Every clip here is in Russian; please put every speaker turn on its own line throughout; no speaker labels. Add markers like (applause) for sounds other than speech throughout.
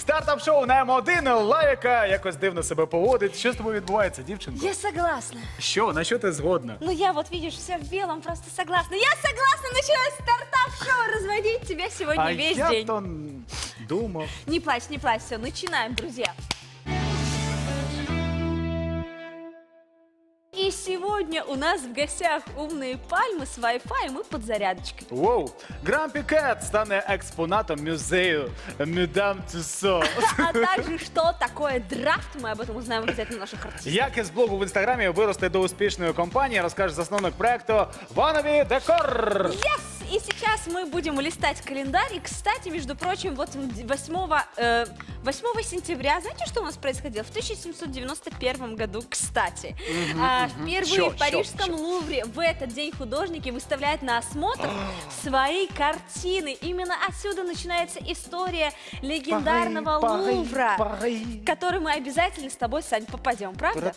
стартап-шоу на М1. Лайка якось дивно себе поводить. Що з тобою відбувається, дівчинко?
Я согласна.
Що? На що ти згодна?
Ну я вот, видишь, вся в белом, просто согласна. Я согласна начинать стартап-шоу, разводить тебя сегодня
а
весь
я
день.
то м, думав.
Не плачь, не плачь, все, начинаем, друзья. сегодня у нас в гостях умные пальмы с Wi-Fi и подзарядочкой.
Воу, Грампі Кет стане експонатом музею Мюдам Тюсо. (laughs)
А также, что такое драфт, мы об этом узнаем обязательно у наших артистов.
Як із блогу в інстаграмі вирости до успішної компанії, розкаже засновник проекту Ванові Декор.
Yes! И сейчас мы будем листать календарь. И, кстати, между прочим, вот 8, э, 8 сентября, знаете, что у нас происходило? В 1791 году, кстати. А, Впервые
Чё,
в Парижском
чё, чё?
Лувре в этот день художники выставляют на осмотр свои картины. Именно отсюда начинается история легендарного Лувра, который мы обязательно с тобой, Сань, попадем, правда?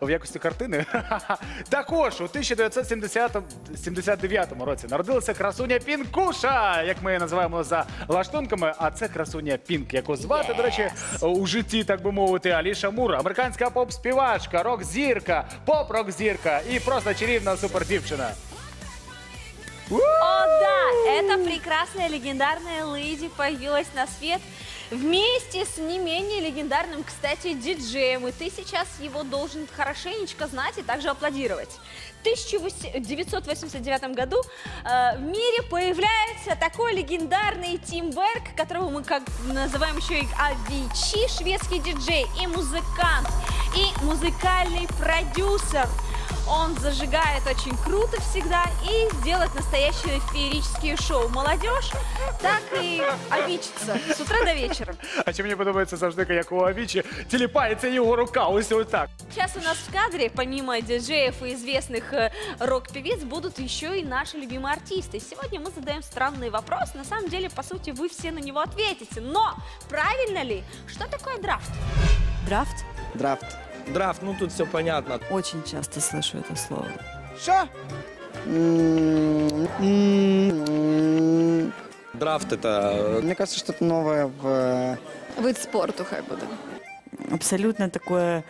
В якості картини. (laughs) Також у 1979 році народилася красуня Пінкуша, як ми її називаємо за лаштунками. А це красуня Пінк, яку звати, до речі, у житті, так би мовити, Аліша Мур, американська поп-співачка, рок-зірка, поп-рок-зірка і просто чарівна супердівчина.
О, да! Эта прекрасная легендарная леди появилась на свет вместе с не менее легендарным, кстати, диджеем. И ты сейчас его должен хорошенечко знать и также аплодировать. В 1989 году э, в мире появляется такой легендарный Тим Берг, которого мы как называем еще и Авичи, шведский диджей, и музыкант, и музыкальный продюсер. Он зажигает очень круто всегда и делает настоящие феерические шоу. Молодежь так и овичится с утра до вечера.
А чи мені подобається завжди, як у Авічі тіліпається його рука, ось ось так.
Сейчас у нас в кадре, помимо диджеев и известных э, рок-певиц, будут еще и наши любимые артисты. Сегодня мы задаем странный вопрос. На самом деле, по сути, вы все на него ответите. Но правильно ли? Что такое драфт?
Драфт?
Драфт.
Драфт, ну тут все понятно.
Очень часто слышу это слово.
М,
Драфт это
Мне кажется, что-то новое в... э,
Вид спорту хай буде.
Абсолютно такое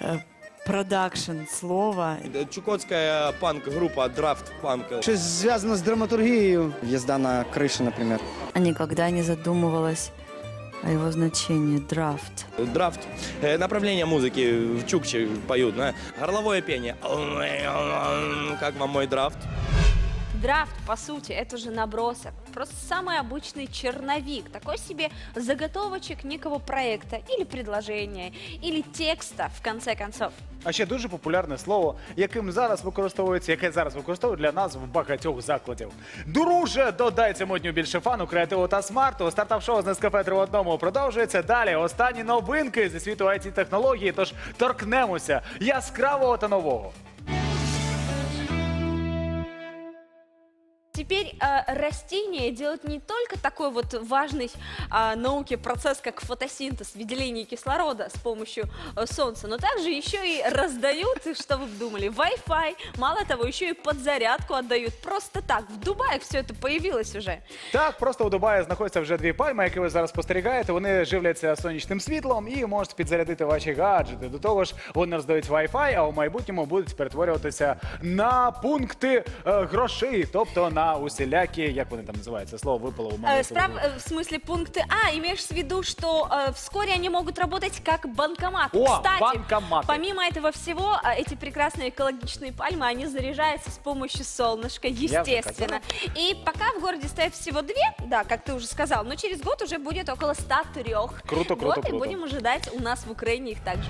э, продакшн слово.
э, чукотская панк-группа Драфт панк.
Щось зв'язано з драматургією. Езда на крыше, например.
А никогда не задумывалась о его значении. Драфт.
Драфт. Э, Направление музыки в чукче поют. да? Горловое пение. Как вам мой драфт?
Драфт, по сути, это же набросок. Просто самый обычный черновик. Такой себе заготовочек некого проекта или предложения, или текста, в конце концов.
А ще дуже популярне слово, яким зараз використовується, яке зараз використовують для назв багатьох закладів. Друже, додай цьому дню більше фану, креативу та смарту. Стартап-шоу з Нескафе 3 в одному продовжується. Далі останні новинки зі світу it технології. Тож торкнемося яскравого та нового.
Теперь э, растения делают не только такой вот важный э, науке процесс, как фотосинтез, выделение кислорода с помощью э, солнца, но также еще и раздают, и что вы думали, Wi-Fi, мало того, еще и подзарядку отдают. Просто так, в Дубае все это появилось уже.
Так, просто у Дубаї знаходяться вже дві пальми, які ви зараз спостерігаєте. Вони живляться сонячним світлом і можуть підзарядити ваші гаджети. До того ж, вони роздають Wi-Fi, а у майбутньому будуть перетворюватися на пункти е, грошей, тобто на усілякі, як вони там називаються, слово випало у мене.
Э, справ- э, в смысле пункты А, имеешь в виду, что э, вскоре они могут работать как банкоматы.
О,
Кстати,
банкоматы.
помимо этого всего, э, эти прекрасные экологичные пальмы, они заряжаются с помощью солнышка, естественно. И пока в городе стоят всего две, да, как ты уже сказал, но через год уже будет около 103.
Круто, круто,
Вот и
круто.
будем ожидать у нас в Украине их также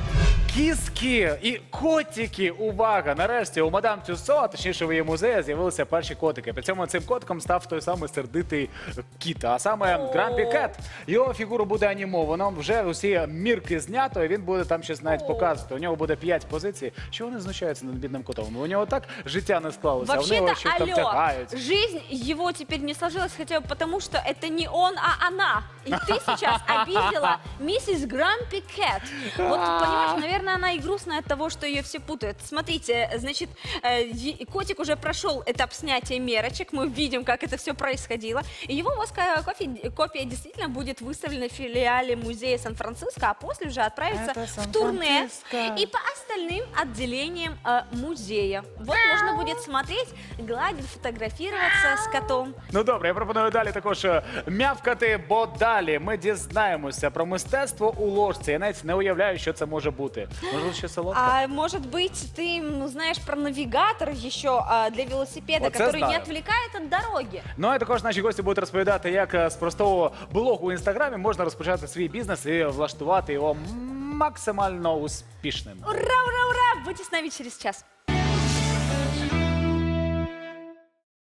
Кіски і котики. Увага! Нарешті у мадам Тюсо, а точніше в її музеї, з'явилися перші котики. При цьому цим котиком став той самий сердитий кіт, а саме Грампі Кет. Його фігуру буде анімовано. Вже усі мірки знято, і він буде там щось навіть показувати. У нього буде п'ять позицій. Що вони знущаються над бідним котом? У нього так життя не склалося. а вони
Вообще-то,
його щось там
алло,
тягають.
жизнь его теперь не сложилась хотя бы потому, что это не он, а она. И ты сейчас обидела миссис Грампи Кэт. Вот, понимаешь, (laughs) наверное, она и грустная от того, что ее все путают. Смотрите, значит, э, е- котик уже прошел этап снятия мерочек, мы мы видим, как это все происходило. И его восковая копия, копия действительно будет выставлена в филиале музея Сан-Франциско, а после уже отправится
Это
в турне
Сан-Франциско.
и по остальным отделениям э, музея. Вот можно будет смотреть, гладить, фотографироваться с котом.
Ну добре, я пропоную далі також е, м'явкати, бо далі ми дізнаємося про мистецтво у ложці. Я навіть не уявляю, що це може бути. Можливо, ще солодке?
А может быть, ты ну, знаешь про навигатор еще а, для велосипеда,
Вот это
который не
знаю.
отвлекает от дороги?
Ну а також наші гості будуть розповідати, як е, з простого блогу у інстаграмі можна розпочати свій бізнес і влаштувати його максимально успішним.
Ура, ура, ура! Будьте с нами через час.